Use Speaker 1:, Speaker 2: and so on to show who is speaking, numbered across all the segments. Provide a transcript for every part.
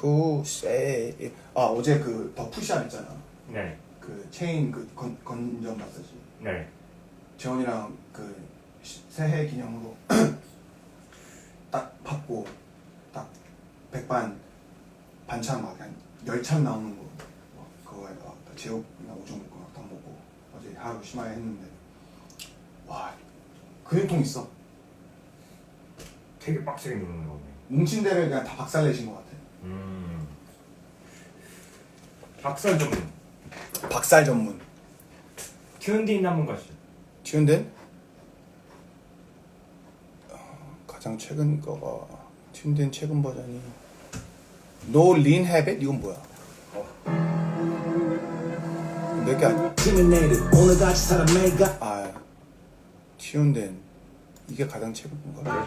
Speaker 1: 푸세 아 어제 그 더 푸시안 했잖아
Speaker 2: 네.
Speaker 1: 그 체인 그 건, 건전 마사지
Speaker 2: 네.
Speaker 1: 재원이랑 그 시- 새해 기념으로 딱 받고 딱 백반 반찬 막한 열찬 나오는 거막 그거에다가 딱 제육이나 오징어 먹고 딱 먹고 어제 하루 심하게 했는데 와 근육통 있어
Speaker 2: 되게 빡세게 누르는 거네.
Speaker 1: 뭉친 데를 그냥 다 박살내신 것 같아
Speaker 2: 음. 박살 전문.
Speaker 1: 박살 전문
Speaker 2: 튜온딘 한번 가시죠.
Speaker 1: 튠덴 어, 가장 최근 거가 튠덴 최근 버전이 No Lean Habit 이건 뭐야? 아니야?
Speaker 3: 오늘 같이 살아매가
Speaker 1: 아 튠덴 이게 가장 최근 건가?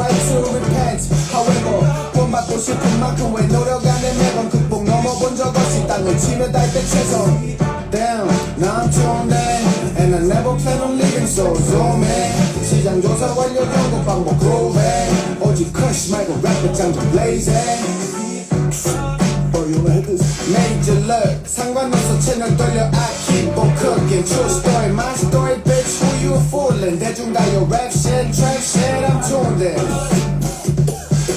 Speaker 3: right to repent However 본받고 싶은 만큼 왜 노력 안해 매번 극복 넘어본 적 없이 땅을 치며 닿을 때 최선 Damn now I'm tuned in And I never plan on leaving so zoom in 시장 조사 완료 연구 방법 grooving 오직 crush 말고 랩 장좀 blazing Oh, you like this? Major love 상관없어 채널 돌려 I keep on cooking True story, my story, bitch Who you fooling? 대중가요 rap shit, trap shit I'm tuned in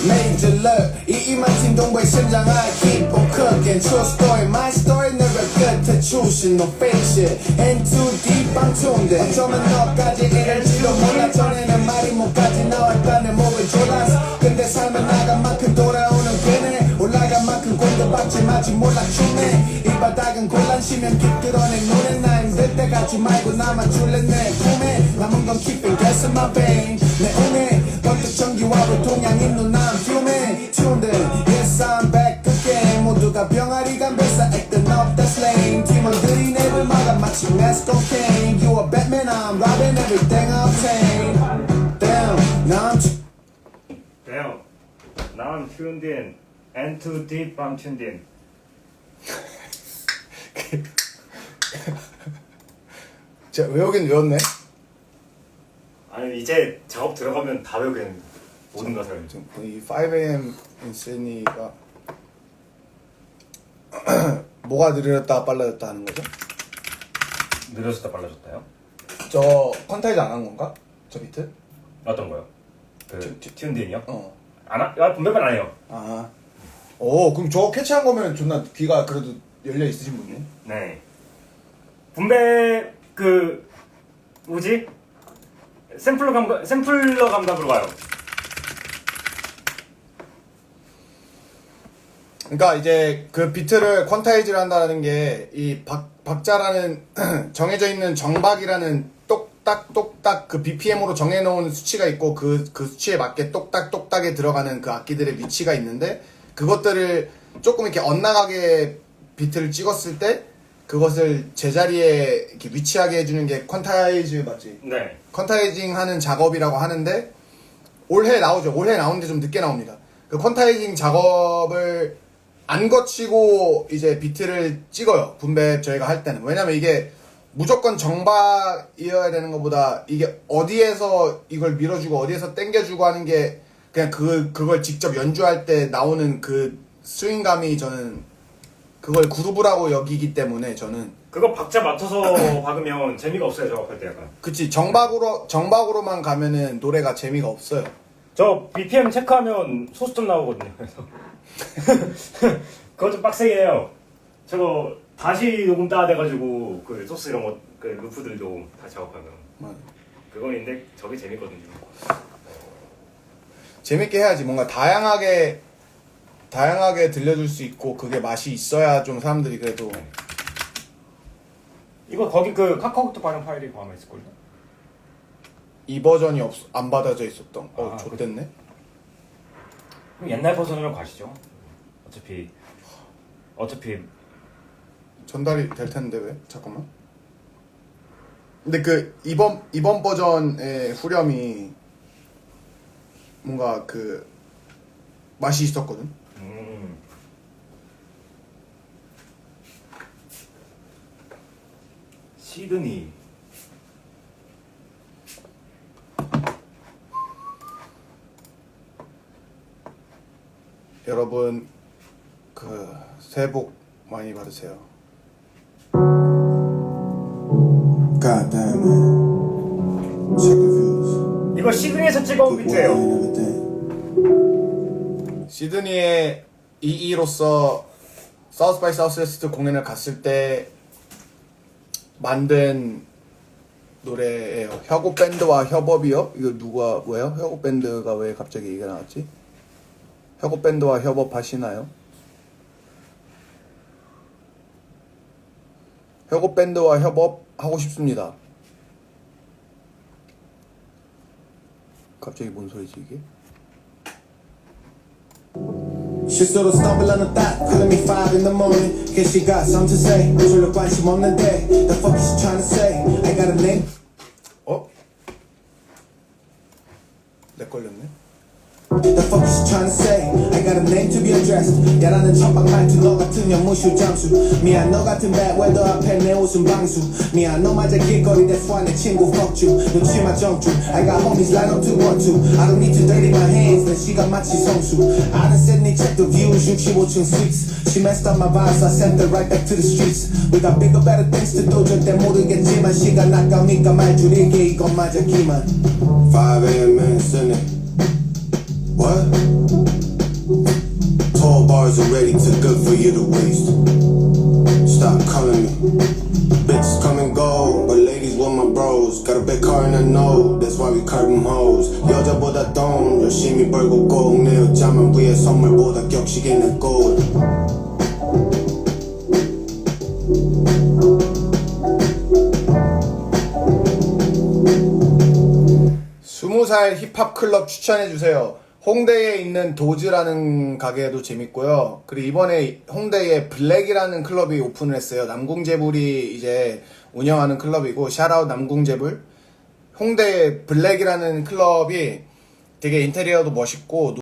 Speaker 3: Major love 이이만 팀동부의 심장 I keep on cooking True story, my story never 끝에 추신 No fake shit And too deep I'm tuned in 어쩌면 너까지 이럴지도 몰라 전에는 말이 못까지 나왔다 내 목을 졸랐어 근데 삶은 나간 공격받지 마지 몰라 춤네 이 바닥은 곤란시면 깃들어내 눈에 나 힘들 때 가지 말고 나만 줄래 내 품에 남은 건 keeping in my vein 내 운에 번뜩 전기와로 동양인 fuming tuned in yes I'm back again 모두가 병아리가 뱃사 acting up that's lame 팀원들이 내 입을 막아 마치 mass cocaine You a Batman I'm robbing everything I obtain Damn now I'm
Speaker 2: Damn. Now I'm tuned in. I'm tuned in.
Speaker 1: 자 외우긴 외웠네
Speaker 2: 아니 이제 작업 들어가면 다 외우겠는 모든 것을.
Speaker 1: 지금 이 5am 인세니가 뭐가 느려졌다 빨라졌다 하는 거죠?
Speaker 2: 느려졌다 빨라졌다요?
Speaker 1: 저 컨타이즈 안 한 건가? 저 비트?
Speaker 2: 어떤 거요? 그
Speaker 1: 튜- 튜-
Speaker 2: 튜온딘이요?
Speaker 1: 어.
Speaker 2: 안 하? 아, 분배만 안 해요.
Speaker 1: 아. 오, 그럼 저거 캐치한 거면 존나 귀가 그래도 열려 있으신 분이네.
Speaker 2: 네. 분배 그 뭐지? 샘플러 감각 샘플러 감각으로 가요.
Speaker 1: 그러니까 이제 그 비트를 퀀타이즈를 한다는 게 이 박자라는 정해져 있는 정박이라는 똑딱 똑딱 그 BPM으로 정해놓은 수치가 있고 그, 그 수치에 맞게 똑딱 똑딱에 들어가는 그 악기들의 위치가 있는데 그것들을 조금 이렇게 엇나가게 비트를 찍었을 때 그것을 제자리에 이렇게 위치하게 해주는 게 퀀타이즈 맞지?
Speaker 2: 네.
Speaker 1: 퀀타이징 하는 작업이라고 하는데 올해 나오죠. 올해 나오는데 좀 늦게 나옵니다. 그 퀀타이징 작업을 안 거치고 이제 비트를 찍어요. 분배 저희가 할 때는. 왜냐면 이게 무조건 정박이어야 되는 것보다 이게 어디에서 이걸 밀어주고 어디에서 땡겨주고 하는 게 그냥 그, 그걸 직접 연주할 때 나오는 그 스윙감이 저는 그걸 그루브라고 여기기 때문에 저는
Speaker 2: 그거 박자 맞춰서 박으면 재미가 없어요. 작업할 때 약간.
Speaker 1: 그치 정박으로 정박으로만 가면은 노래가 재미가 없어요.
Speaker 2: 저 BPM 체크하면 소수점 나오거든요. 그래서 그거 좀 빡세게 해요. 저거 다시 녹음 따야 돼가지고 그 소스 이런 거, 그 루프들도 다 작업하면
Speaker 1: 뭐,
Speaker 2: 그건 있는데 저게 재밌거든요.
Speaker 1: 재밌게 해야지 뭔가 다양하게 다양하게 들려줄 수 있고 그게 맛이 있어야 좀 사람들이 그래도
Speaker 2: 이거 거기 그 카카오톡 반응 파일이 아마 있을걸요?
Speaker 1: 이 버전이 없, 안 받아져 있었던. 어,
Speaker 2: 아,
Speaker 1: 좋댔네.
Speaker 2: 그럼 옛날 버전으로 가시죠. 어차피 어차피
Speaker 1: 전달이 될 텐데 왜? 잠깐만. 근데 그 이번 이번 버전의 후렴이 뭔가 그 맛이 있었거든.
Speaker 2: 음. 시드니
Speaker 1: 여러분 그 새해 복 많이 받으세요.
Speaker 3: God damn man. Check the views.
Speaker 2: 이거 시드니에서 찍어온 비트예요.
Speaker 3: and everything.
Speaker 1: 시드니의 2위로서 사우스 바이 사우스웨스트 공연을 갔을 때 만든 노래예요. 혁오 밴드와 협업이요? 이거 누가 뭐예요? 혁오 밴드가 왜 갑자기 얘기가 나왔지? 혁오 밴드와 협업 하시나요? 혁오 밴드와 협업 하고 싶습니다. 갑자기 뭔 소리지 이게?
Speaker 3: On a thought, calling me five in the morning. Guess she got something to say. 별로 관심 없는데, the fuck is she trying to say? I got a name.
Speaker 1: 어? 내 걸렸네.
Speaker 3: The fuck is she trying to say? I got a name to be addressed. 야라는 천방 말투, 너 같은 연무슈 잠수. 미안, 너 같은 bad weather 앞에 내 웃음 방수. 미안, 너 맞아 길거리, that's why 내 친구 fuck you. 놓치마 정주. I got homies line up to one two. I don't need to dirty my hands, 내 시간 마치 성수. I done said 니 check the views, 65층 suites. She messed up my vibe, so I sent her right back to the streets. We got bigger, better things to do, 절대 모르겠지만 시간 아까우니까 말 줄이게 이건 맞아 기만. 5am in Sunday. What? Tall bars already too good for you to waste. Stop calling me. Bitches come and go, but ladies with my bros. Got a big car and I know, that's why we curb them hoes. 여자보다 돈 열심히 벌고 꼭내 여자만 위해 선물보다 격식이 내 골.
Speaker 1: 힙합 클럽 추천해 주세요. 홍대에 있는 도즈라는 가게도 재밌고요. 그리고 이번에 홍대에 블랙이라는 클럽이 오픈을 했어요. 남궁재불이 이제 운영하는 클럽이고 샤라웃 남궁재불. 홍대 블랙이라는 클럽이 되게 인테리어도 멋있고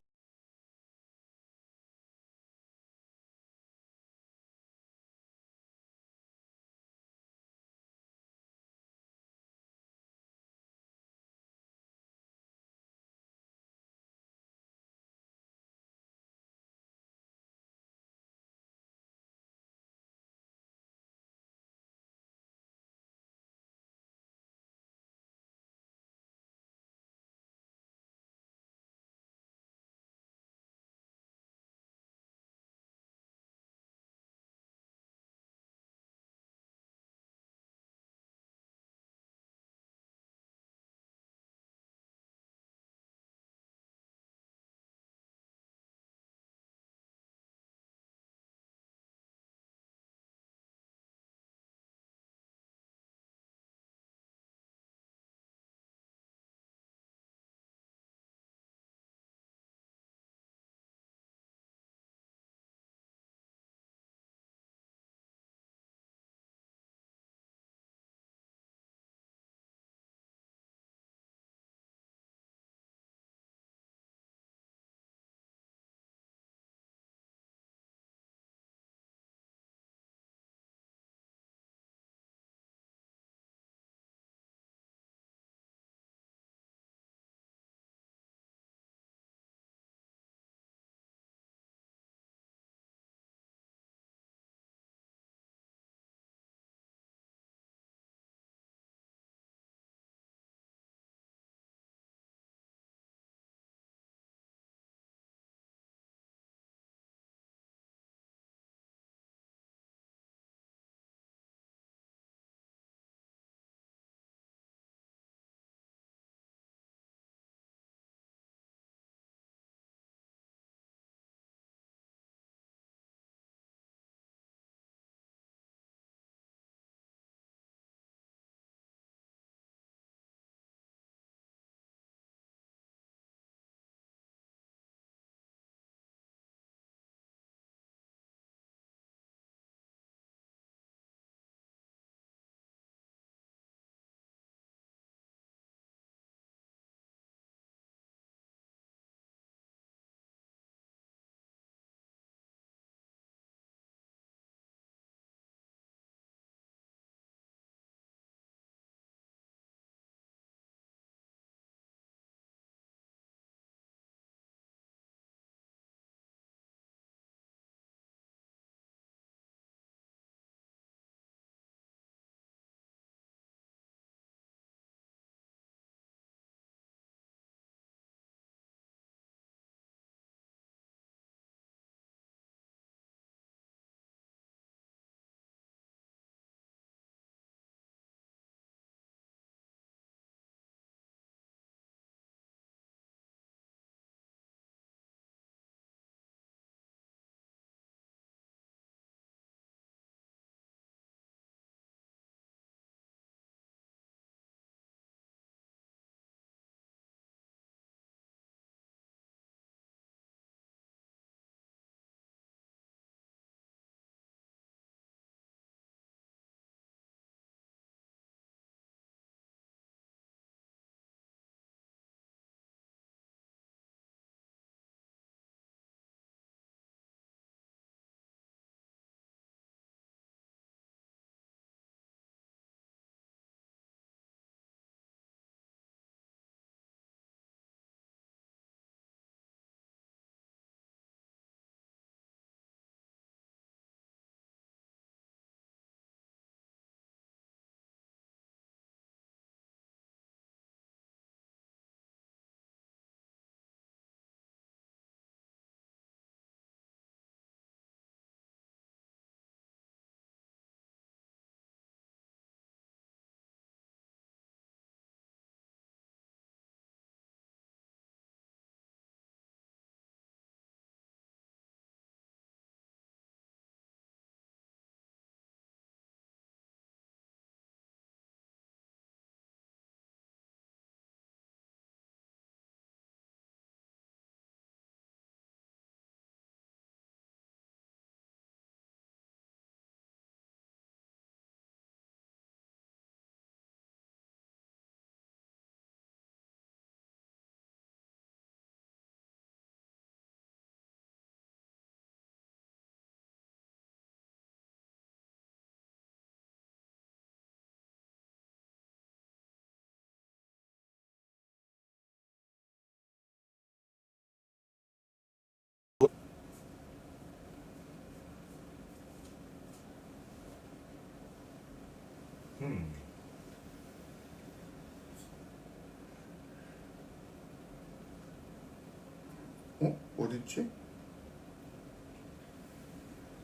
Speaker 1: 어딨지?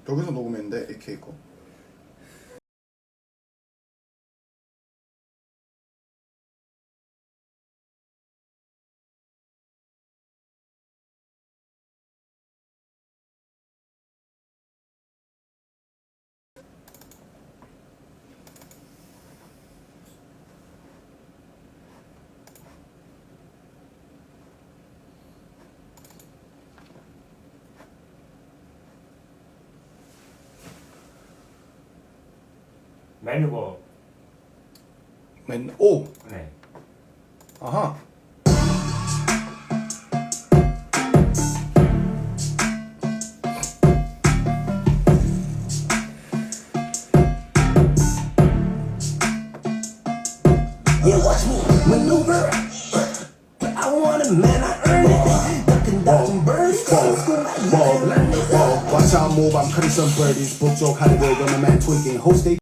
Speaker 1: 여기서 녹음했는데 AK 거
Speaker 2: 메뉴가
Speaker 1: 맨, 오!
Speaker 2: 네.
Speaker 1: 아하
Speaker 4: Yeah, watch me maneuver. I want it, man, I earn it. Ducking, dodging birdies. School like you can learn it.
Speaker 3: Watch how I move, I'm cutting some birdies. Book joke, Hollywood, when my man tweaking. Host they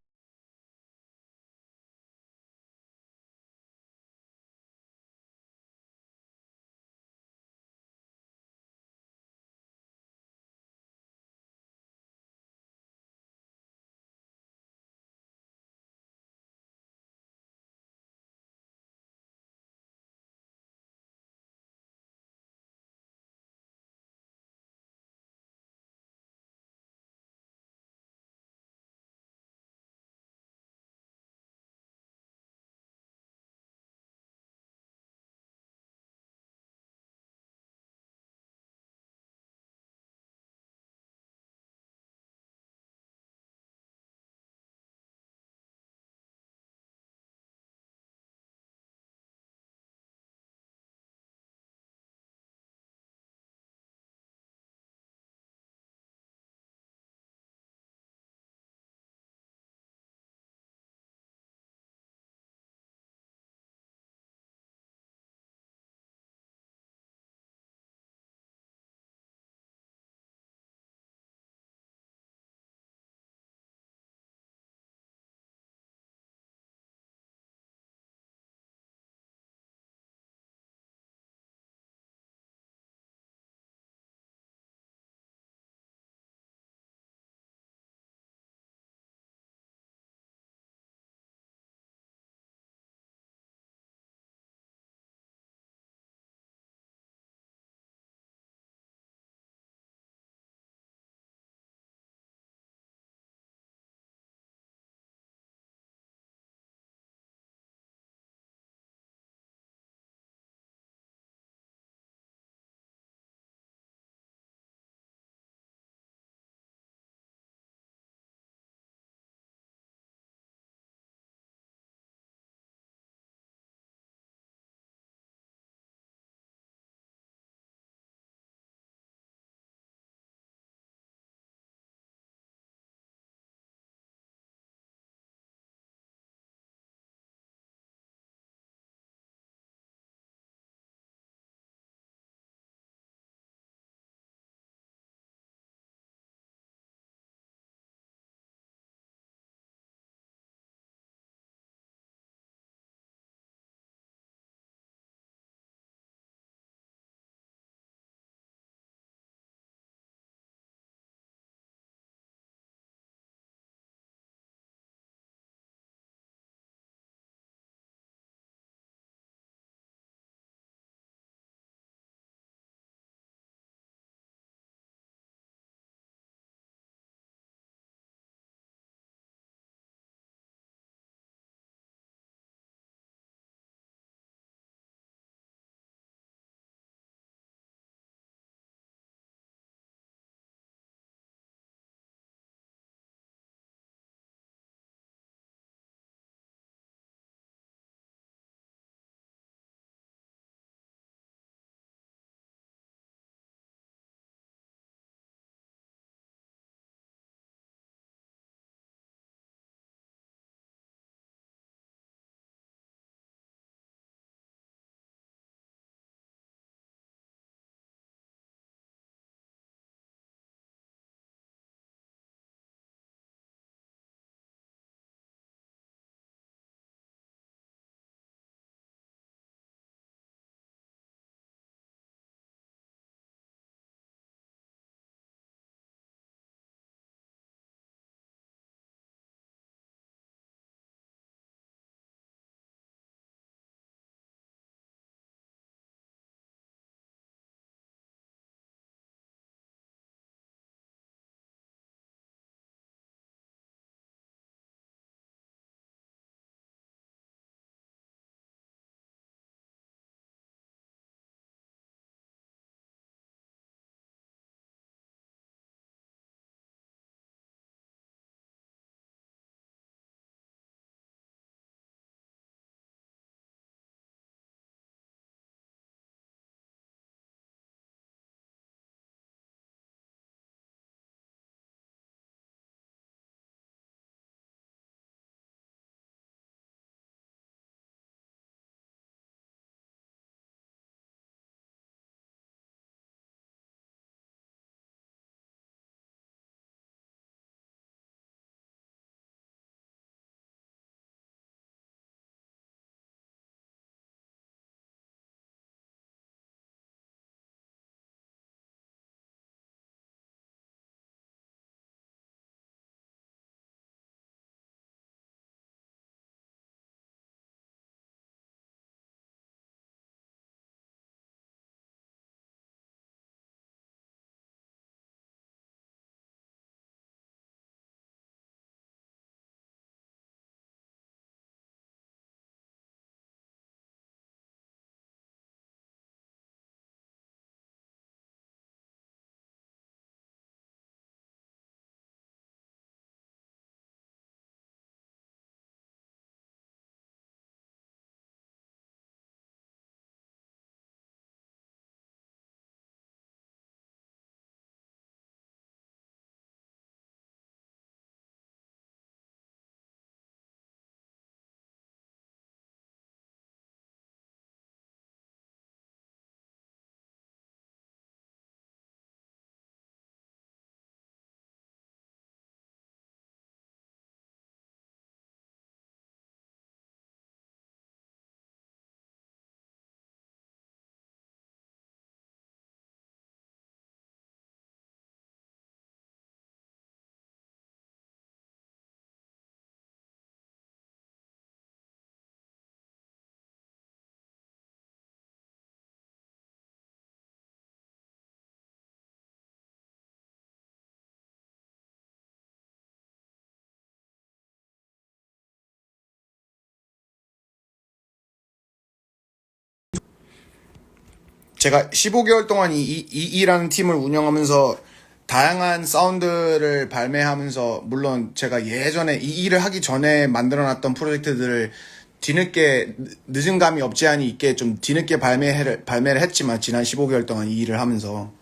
Speaker 1: 제가 15개월 동안 이, 이, 이라는 팀을 운영하면서 다양한 사운드를 발매하면서 물론 제가 예전에 이 일을 하기 전에 만들어놨던 프로젝트들을 뒤늦게 늦- 늦은 감이 없지 않이 있게 좀 뒤늦게 발매를 발매를 했지만 지난 15개월 동안 이 일을 하면서.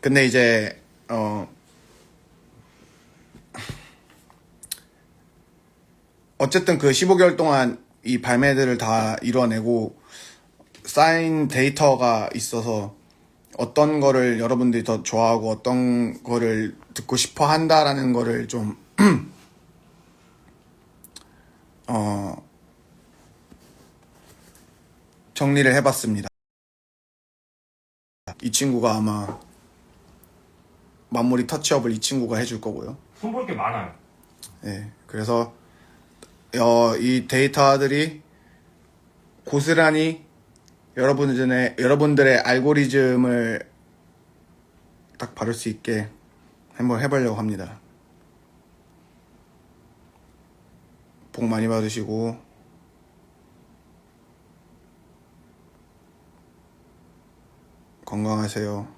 Speaker 1: 근데 이제 어 어쨌든 그 15개월 동안 이 발매들을 다 이뤄내고 쌓인 데이터가 있어서 어떤 거를 여러분들이 더 좋아하고 어떤 거를 듣고 싶어 한다라는 거를 좀, 어, 정리를 해봤습니다. 이 친구가 아마 만물이 터치업을 이 친구가 해줄 거고요.
Speaker 2: 손볼 게 많아요.
Speaker 1: 예, 그래서 어, 이 데이터들이 고스란히 여러분들의 여러분들의 알고리즘을 딱 바를 수 있게 한번 해보려고 합니다. 복 많이 받으시고 건강하세요.